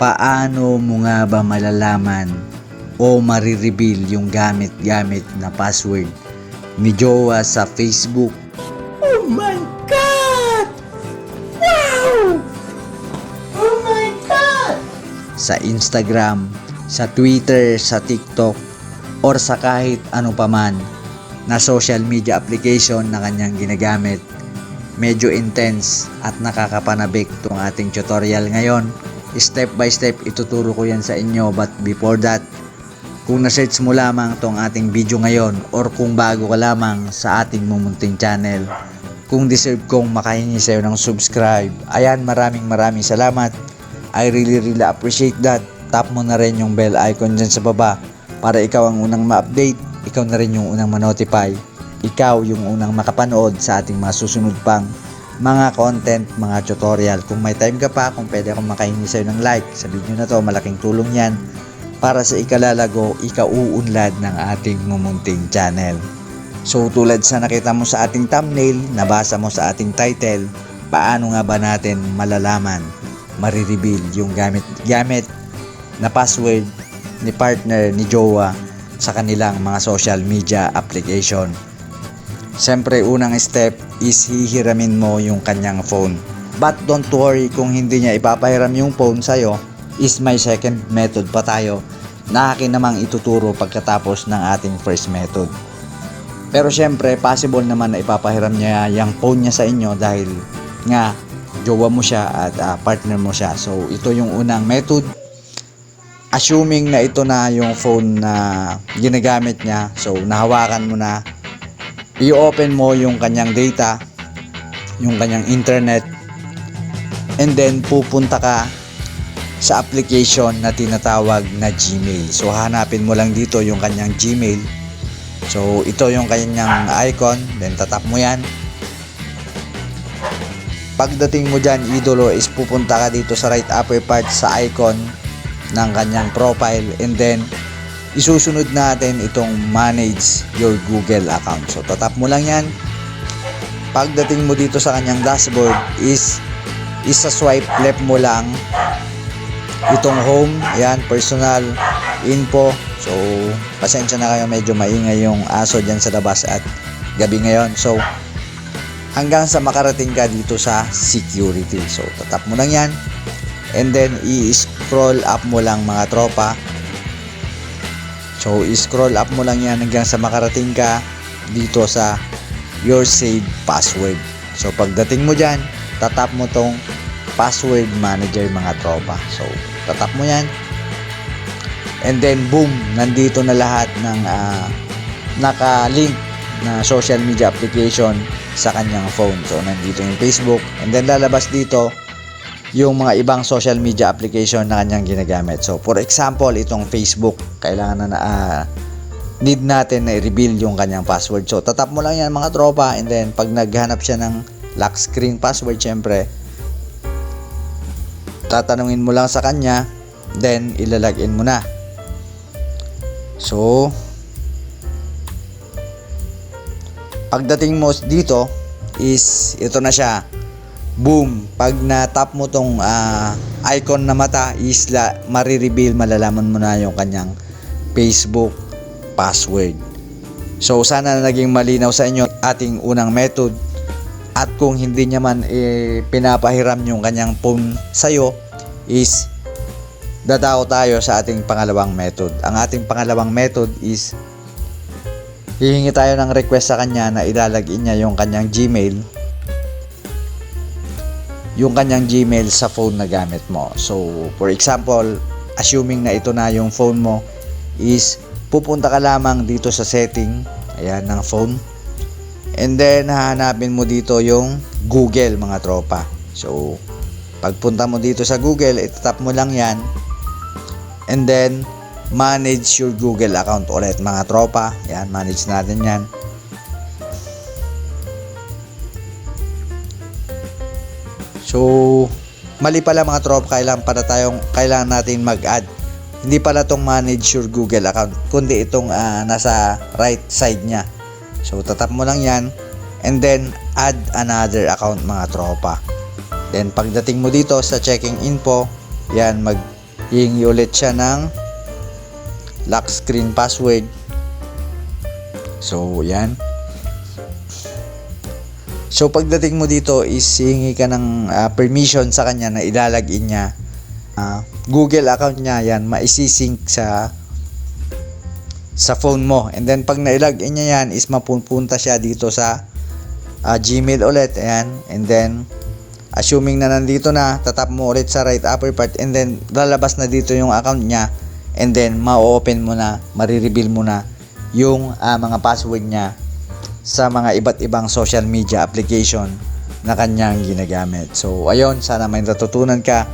Paano mo nga ba malalaman o marireveal yung gamit-gamit na password ni Jowa sa Facebook? Oh my God! Wow! Oh my God! sa Instagram, sa Twitter, sa TikTok, or sa kahit ano paman na social media application na kanyang ginagamit. Medyo intense at nakakapanabik tong ating tutorial ngayon. Step by step ituturo ko yan sa inyo but before that, kung na-search mo lamang tong ating video ngayon or kung bago ka lamang sa ating mumunting channel, kung deserve kong makahingi sa'yo ng subscribe, ayan maraming maraming salamat. I really really appreciate that. Tap mo na rin yung bell icon dyan sa baba para ikaw ang unang ma-update, ikaw na rin yung unang ma-notify, ikaw yung unang makapanood sa ating mga susunod pang mga content, mga tutorial. Kung may time ka pa, kung pwede akong makahingi sa'yo ng like sa video na to, malaking tulong yan para sa ikalalago, ikauunlad ng ating mumunting channel. So tulad sa nakita mo sa ating thumbnail, nabasa mo sa ating title, paano nga ba natin malalaman, marireveal yung gamit gamit na password ni partner ni Jowa sa kanilang mga social media application. Siyempre, unang step is hihiramin mo yung kanyang phone. But don't worry kung hindi niya ipapahiram yung phone sa'yo, is my second method pa tayo na akin namang ituturo pagkatapos ng ating first method. Pero syempre, possible naman na ipapahiram niya yung phone niya sa inyo dahil nga jowa mo siya at ah, partner mo siya. So, ito yung unang method. Assuming na ito na yung phone na ginagamit niya, so nahawakan mo na, i-open mo yung kanyang data, yung kanyang internet, and then pupunta ka sa application na tinatawag na Gmail. So, hanapin mo lang dito yung kanyang Gmail. So, ito yung kanyang icon. Then, tatap mo yan. Pagdating mo dyan, idolo, is pupunta ka dito sa right upper part sa icon ng kanyang profile. And then, isusunod natin itong manage your Google account. So, tatap mo lang yan. Pagdating mo dito sa kanyang dashboard is isa swipe left mo lang itong home, yan, personal, info. So, pasensya na kayo, medyo maingay yung aso dyan sa labas at gabi ngayon. So, hanggang sa makarating ka dito sa security. So, tatap mo lang yan. And then, i-scroll up mo lang mga tropa. So, i-scroll up mo lang yan hanggang sa makarating ka dito sa your saved password. So, pagdating mo dyan, tatap mo tong password manager mga tropa. So, tatap mo yan. And then, boom, nandito na lahat ng ah, naka-link na social media application sa kanyang phone. So, nandito yung Facebook. And then, lalabas dito yung mga ibang social media application na kanyang ginagamit. So, for example, itong Facebook, kailangan na na ah, need natin na i-reveal yung kanyang password. So, tatap mo lang yan mga tropa and then pag naghanap siya ng lock screen password, syempre, tatanungin mo lang sa kanya, then ilalagin mo na. So, pagdating mo dito is ito na siya. Boom! Pag na-tap mo tong ah, icon na mata is la, marireveal, malalaman mo na yung kanyang Facebook password. So sana naging malinaw sa inyo ating unang method at kung hindi niya man eh, pinapahiram yung kanyang phone sa'yo is dadao tayo sa ating pangalawang method. Ang ating pangalawang method is hihingi tayo ng request sa kanya na ilalagin niya yung kanyang Gmail yung kanyang Gmail sa phone na gamit mo. So, for example, assuming na ito na yung phone mo is pupunta ka lamang dito sa setting ayan ng phone and then hahanapin mo dito yung Google mga tropa. So, pagpunta mo dito sa Google, itatap mo lang yan and then manage your Google account ulit mga tropa. Yan, manage natin yan. So, mali pala mga tropa, kailangan para tayong kailangan natin mag-add. Hindi pala tong manage your Google account, kundi itong ah, nasa right side niya. So, tatap mo lang yan and then add another account mga tropa. Then, pagdating mo dito sa checking info, yan, mag hihingi ulit siya ng lock screen password. So, yan. So, pagdating mo dito is ka ng ah, permission sa kanya na ilalagin niya. Ah, Google account niya yan, maisisync sa sa phone mo. And then, pag nailagin niya yan is mapupunta siya dito sa ah, Gmail ulit. Ayan. And then, assuming na nandito na, tatap mo ulit sa right upper part and then lalabas na dito yung account niya and then ma-open mo na, marireveal mo na yung ah, mga password niya sa mga iba't ibang social media application na kanyang ginagamit. So, ayun, sana may natutunan ka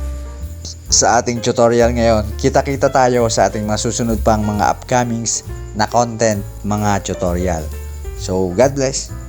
sa ating tutorial ngayon. Kita-kita tayo sa ating mga susunod pang mga upcomings na content, mga tutorial. So, God bless!